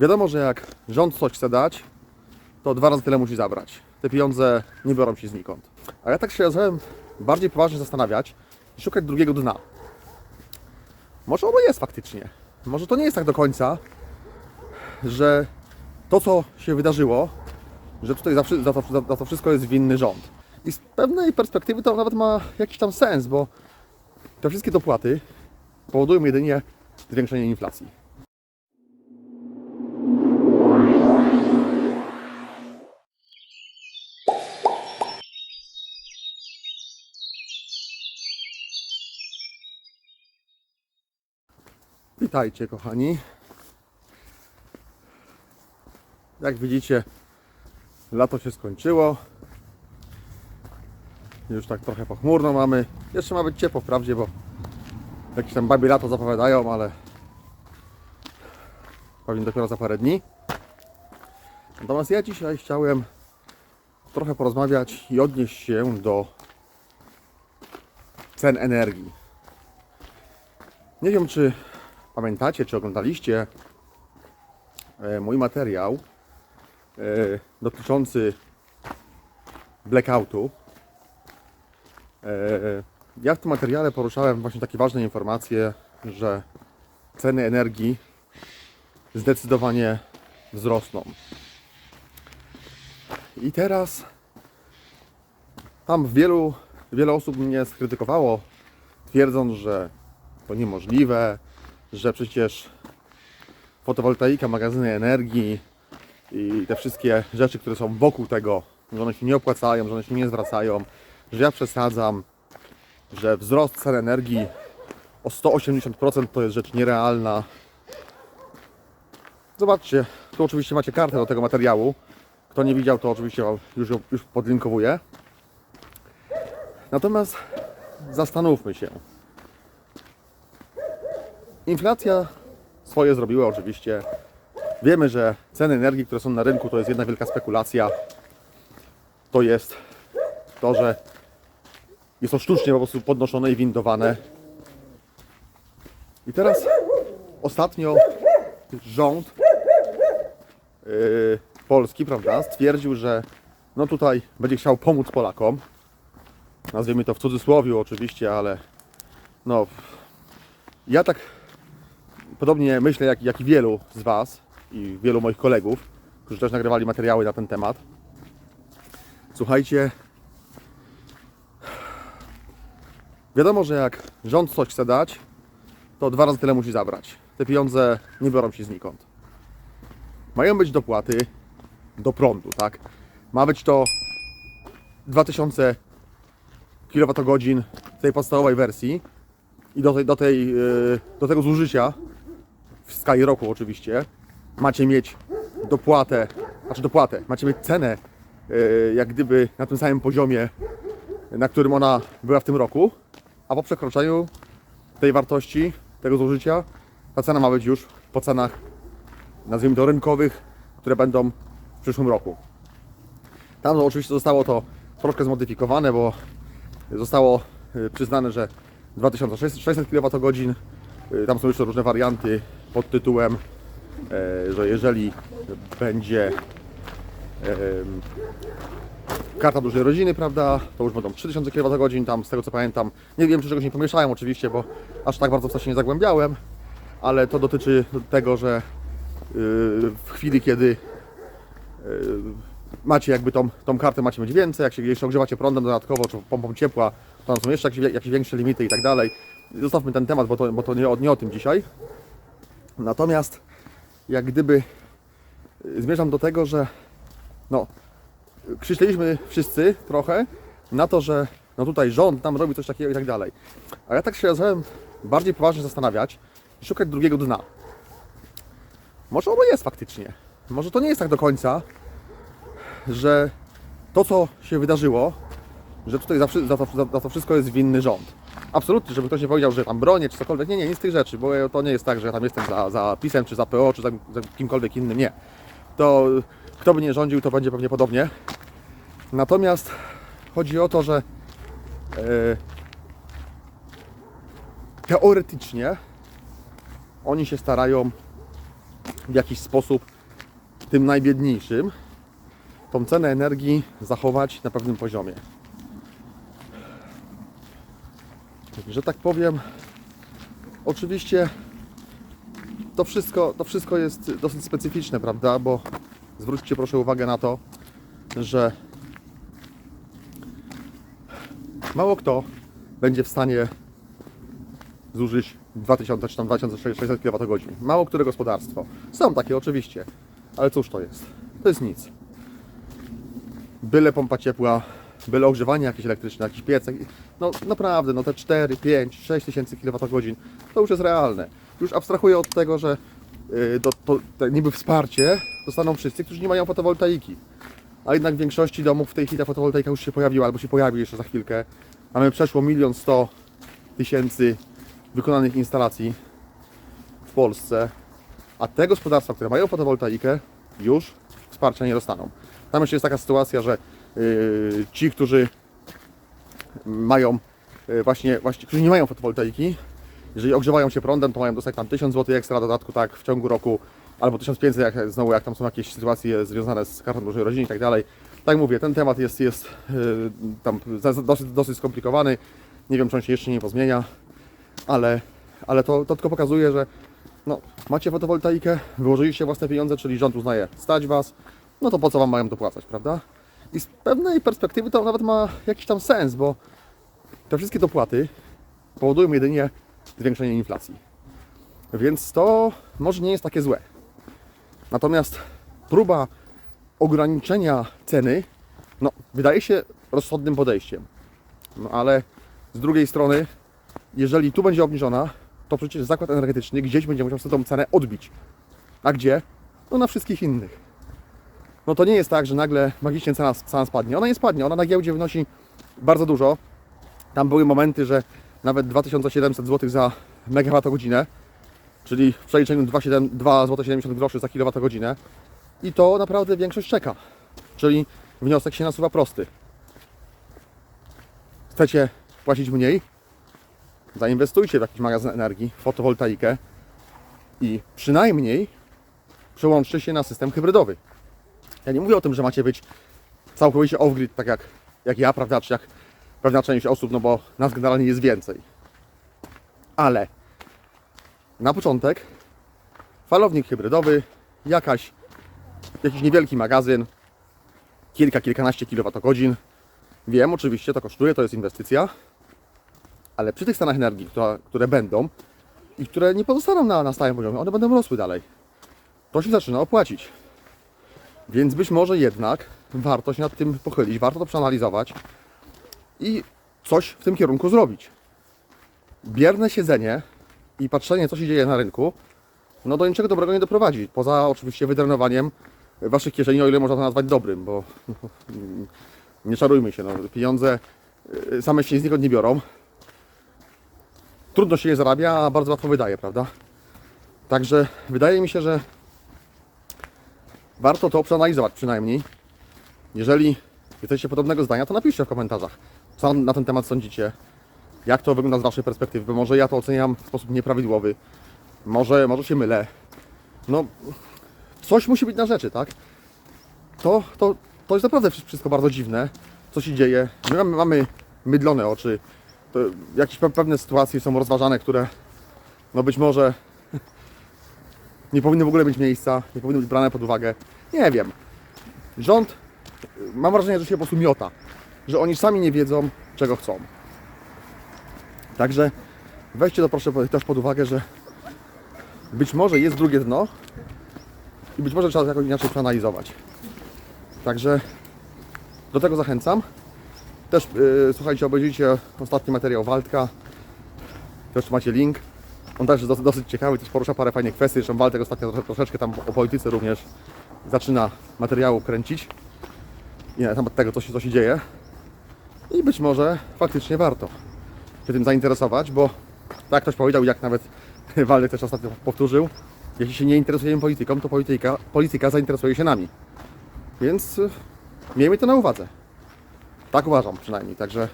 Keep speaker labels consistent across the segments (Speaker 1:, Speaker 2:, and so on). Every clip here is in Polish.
Speaker 1: Wiadomo, że jak rząd coś chce dać, to dwa razy tyle musi zabrać. Te pieniądze nie biorą się znikąd. A ja tak się zacząłem bardziej poważnie zastanawiać i szukać drugiego dna. Może ono jest faktycznie. Może to nie jest tak do końca, że to, co się wydarzyło, że tutaj za, za, to, za to wszystko jest winny rząd. I z pewnej perspektywy to nawet ma jakiś tam sens, bo te wszystkie dopłaty powodują jedynie zwiększenie inflacji. Witajcie kochani. Jak widzicie, lato się skończyło. Już tak trochę pochmurno mamy. Jeszcze ma być ciepło wprawdzie, bo jakieś tam babie lato zapowiadają, ale pewnie dopiero za parę dni. Natomiast ja dzisiaj chciałem trochę porozmawiać i odnieść się do cen energii. Nie wiem, czy pamiętacie, czy oglądaliście e, mój materiał e, dotyczący blackoutu. E, Ja w tym materiale poruszałem właśnie takie ważne informacje, że ceny energii zdecydowanie wzrosną. I teraz tam wielu, wiele osób mnie skrytykowało, twierdząc, że to niemożliwe, że przecież fotowoltaika, magazyny energii i te wszystkie rzeczy, które są wokół tego, że one się nie opłacają, że one się nie zwracają, że ja przesadzam, że wzrost cen energii o 180% to jest rzecz nierealna. Zobaczcie, tu oczywiście macie kartę do tego materiału. Kto nie widział, to oczywiście już, już podlinkowuję. Natomiast zastanówmy się. Inflacja swoje zrobiła oczywiście. Wiemy, że ceny energii, które są na rynku, to jest jedna wielka spekulacja. To jest to, że jest to sztucznie po prostu podnoszone i windowane. I teraz ostatnio rząd yy, polski, prawda, stwierdził, że no tutaj będzie chciał pomóc Polakom. Nazwijmy to w cudzysłowie oczywiście, ale no ja tak podobnie myślę jak, jak i wielu z Was i wielu moich kolegów, którzy też nagrywali materiały na ten temat. Słuchajcie, wiadomo, że jak rząd coś chce dać, to dwa razy tyle musi zabrać. Te pieniądze nie biorą się znikąd. Mają być dopłaty do prądu, tak? Ma być to 2000 kWh w tej podstawowej wersji i do, tej, do, tej, yy, do tego zużycia w skali roku oczywiście. Macie mieć dopłatę, znaczy dopłatę, macie mieć cenę yy, jak gdyby na tym samym poziomie, na którym ona była w tym roku, a po przekroczeniu tej wartości, tego zużycia, ta cena ma być już po cenach, nazwijmy to rynkowych, które będą w przyszłym roku. Tam no, oczywiście zostało to troszkę zmodyfikowane, bo zostało y, przyznane, że 2600 kWh, y, tam są jeszcze różne warianty pod tytułem, e, że jeżeli będzie em, karta dużej rodziny, prawda, to już będą 3000 kWh, tam z tego co pamiętam, nie wiem czy czegoś nie pomieszałem oczywiście, bo aż tak bardzo w to się nie zagłębiałem, ale to dotyczy tego, że y, w chwili kiedy macie jakby tą, tą kartę macie mieć więcej, jak się jeszcze ogrzewacie prądem dodatkowo, czy pompą ciepła, to tam są jeszcze jakieś, jakieś większe limity i tak dalej. Zostawmy ten temat, bo to, bo to nie, nie o tym dzisiaj. Natomiast jak gdyby y, zmierzam do tego, że no, krzyczeliśmy wszyscy trochę na to, że no tutaj rząd nam robi coś takiego i tak dalej. A ja tak się zacząłem bardziej poważnie zastanawiać i szukać drugiego dna. Może ono jest faktycznie. Może to nie jest tak do końca, że to, co się wydarzyło, że tutaj za, za, za to wszystko jest winny rząd. Absolutnie, żeby ktoś nie powiedział, że tam bronię czy cokolwiek. Nie, nie, nic z tych rzeczy, bo to nie jest tak, że ja tam jestem za, za PiSem, czy za PO, czy za, za kimkolwiek innym. Nie. To kto by nie rządził, to będzie pewnie podobnie. Natomiast chodzi o to, że e, teoretycznie oni się starają w jakiś sposób tym najbiedniejszym tą cenę energii zachować na pewnym poziomie. Że tak powiem, oczywiście to wszystko, to wszystko jest dosyć specyficzne, prawda? Bo zwróćcie proszę uwagę na to, że mało kto będzie w stanie zużyć 2000 czy tam 2600 kWh. Mało które gospodarstwo. Są takie oczywiście, ale cóż to jest? To jest nic. Byle pompa ciepła, byle ogrzewanie jakieś elektryczne, jakiś piecek. No naprawdę, no te 4, 5, 6 tysięcy kWh to już jest realne. Już abstrahuję od tego, że yy, to, to, to niby wsparcie dostaną wszyscy, którzy nie mają fotowoltaiki. A jednak w większości domów w tej chwili ta fotowoltaika już się pojawiła, albo się pojawi jeszcze za chwilkę. Mamy przeszło milion sto tysięcy wykonanych instalacji w Polsce, a te gospodarstwa, które mają fotowoltaikę, już wsparcia nie dostaną. Tam jeszcze jest taka sytuacja, że ci, którzy mają yy, właśnie, właśnie, którzy nie mają fotowoltaiki, jeżeli ogrzewają się prądem, to mają dostać tam 1000 zł ekstra dodatku tak w ciągu roku, albo 1500, jak, znowu jak tam są jakieś sytuacje związane z kartą dużej rodziny i tak dalej. Tak mówię, ten temat jest, jest yy, tam dosyć, dosyć skomplikowany. Nie wiem, czy on się jeszcze nie pozmienia, ale, ale to, to tylko pokazuje, że no, macie fotowoltaikę, wyłożyliście własne pieniądze, czyli rząd uznaje stać Was, no to po co Wam mają dopłacać, prawda? I z pewnej perspektywy to nawet ma jakiś tam sens, bo te wszystkie dopłaty powodują jedynie zwiększenie inflacji. Więc to może nie jest takie złe. Natomiast próba ograniczenia ceny, no, wydaje się rozsądnym podejściem. No ale z drugiej strony, jeżeli tu będzie obniżona, to przecież zakład energetyczny gdzieś będzie musiał sobie tą cenę odbić. A gdzie? No na wszystkich innych. No to nie jest tak, że nagle magicznie cena, cena spadnie. Ona nie spadnie, ona na giełdzie wynosi bardzo dużo. Tam były momenty, że nawet 2700 zł za megawattogodzinę, czyli w przeliczeniu 2,7 zł 70 groszy za kilowattogodzinę. I to naprawdę większość czeka. Czyli wniosek się nasuwa prosty. Chcecie płacić mniej? Zainwestujcie w jakiś magazyn energii, fotowoltaikę i przynajmniej przełączcie się na system hybrydowy. Ja nie mówię o tym, że macie być całkowicie off-grid, tak jak, jak ja, prawda, czy jak pewna część osób, no bo nas generalnie jest więcej. Ale na początek falownik hybrydowy, jakaś, jakiś niewielki magazyn, kilka, kilkanaście kilowatogodzin. Wiem, oczywiście to kosztuje, to jest inwestycja, ale przy tych stanach energii, które, które będą i które nie pozostaną na, na stałym poziomie, one będą rosły dalej, to się zaczyna opłacić. Więc być może jednak warto się nad tym pochylić, warto to przeanalizować i coś w tym kierunku zrobić. Bierne siedzenie i patrzenie, co się dzieje na rynku, no do niczego dobrego nie doprowadzi. Poza oczywiście wydrenowaniem waszych kieszeni, o ile można to nazwać dobrym, bo nie czarujmy się, no, pieniądze y, same się znikąd nie biorą. Trudno się je zarabia, a bardzo łatwo wydaje, prawda? Także wydaje mi się, że warto to przeanalizować przynajmniej. Jeżeli jesteście podobnego zdania, to napiszcie w komentarzach, co na ten temat sądzicie. Jak to wygląda z Waszej perspektywy? Bo może ja to oceniam w sposób nieprawidłowy. Może, może się mylę. No, coś musi być na rzeczy, tak? To, to, to jest naprawdę wszystko bardzo dziwne, co się dzieje. My mamy, mamy mydlone oczy. To jakieś pe- pewne sytuacje są rozważane, które no być może nie powinny w ogóle mieć miejsca, nie powinny być brane pod uwagę. Nie wiem. Rząd, mam wrażenie, że się po prostu miota. Że oni sami nie wiedzą, czego chcą. Także weźcie to proszę też pod uwagę, że być może jest drugie dno i być może trzeba to jakoś inaczej przeanalizować. Także do tego zachęcam. Też yy, słuchajcie, obejrzyjcie ostatni materiał Waldka. Też macie link. On też jest dosyć, dosyć ciekawy, też porusza parę fajnych kwestii. Zresztą Waldek ostatnio trosze, troszeczkę tam o polityce również zaczyna materiału kręcić. I na temat tego, co się, co się dzieje. I być może faktycznie warto się tym zainteresować, bo tak ktoś powiedział, jak nawet Waldek też ostatnio powtórzył, jeśli się nie interesujemy polityką, to polityka, polityka zainteresuje się nami. Więc y, miejmy to na uwadze. Tak uważam przynajmniej. Także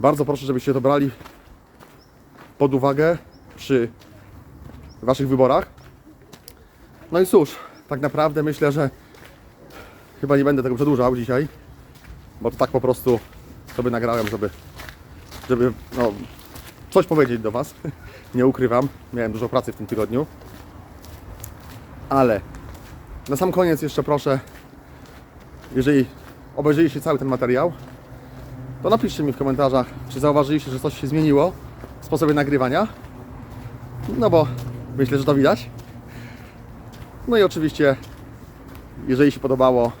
Speaker 1: bardzo proszę, żebyście to brali pod uwagę przy Waszych wyborach. No i cóż, tak naprawdę myślę, że chyba nie będę tego przedłużał dzisiaj, bo to tak po prostu sobie nagrałem, żeby, żeby no, coś powiedzieć do Was. Nie ukrywam, miałem dużo pracy w tym tygodniu. Ale na sam koniec jeszcze proszę, jeżeli obejrzeliście cały ten materiał, to napiszcie mi w komentarzach, czy zauważyliście, że coś się zmieniło w sposobie nagrywania. No bo myślę, że to widać. No i oczywiście, jeżeli się podobało,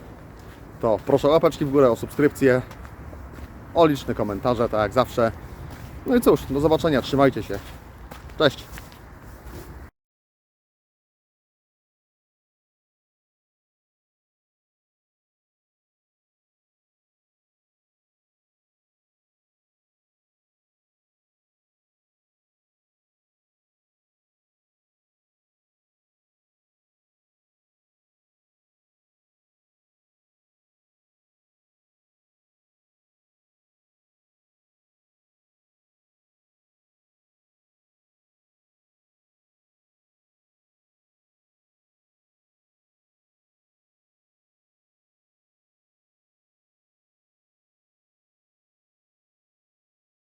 Speaker 1: to proszę o łapeczki w górę, o subskrypcję, o liczne komentarze, tak jak zawsze. No i cóż, do zobaczenia, trzymajcie się. Cześć!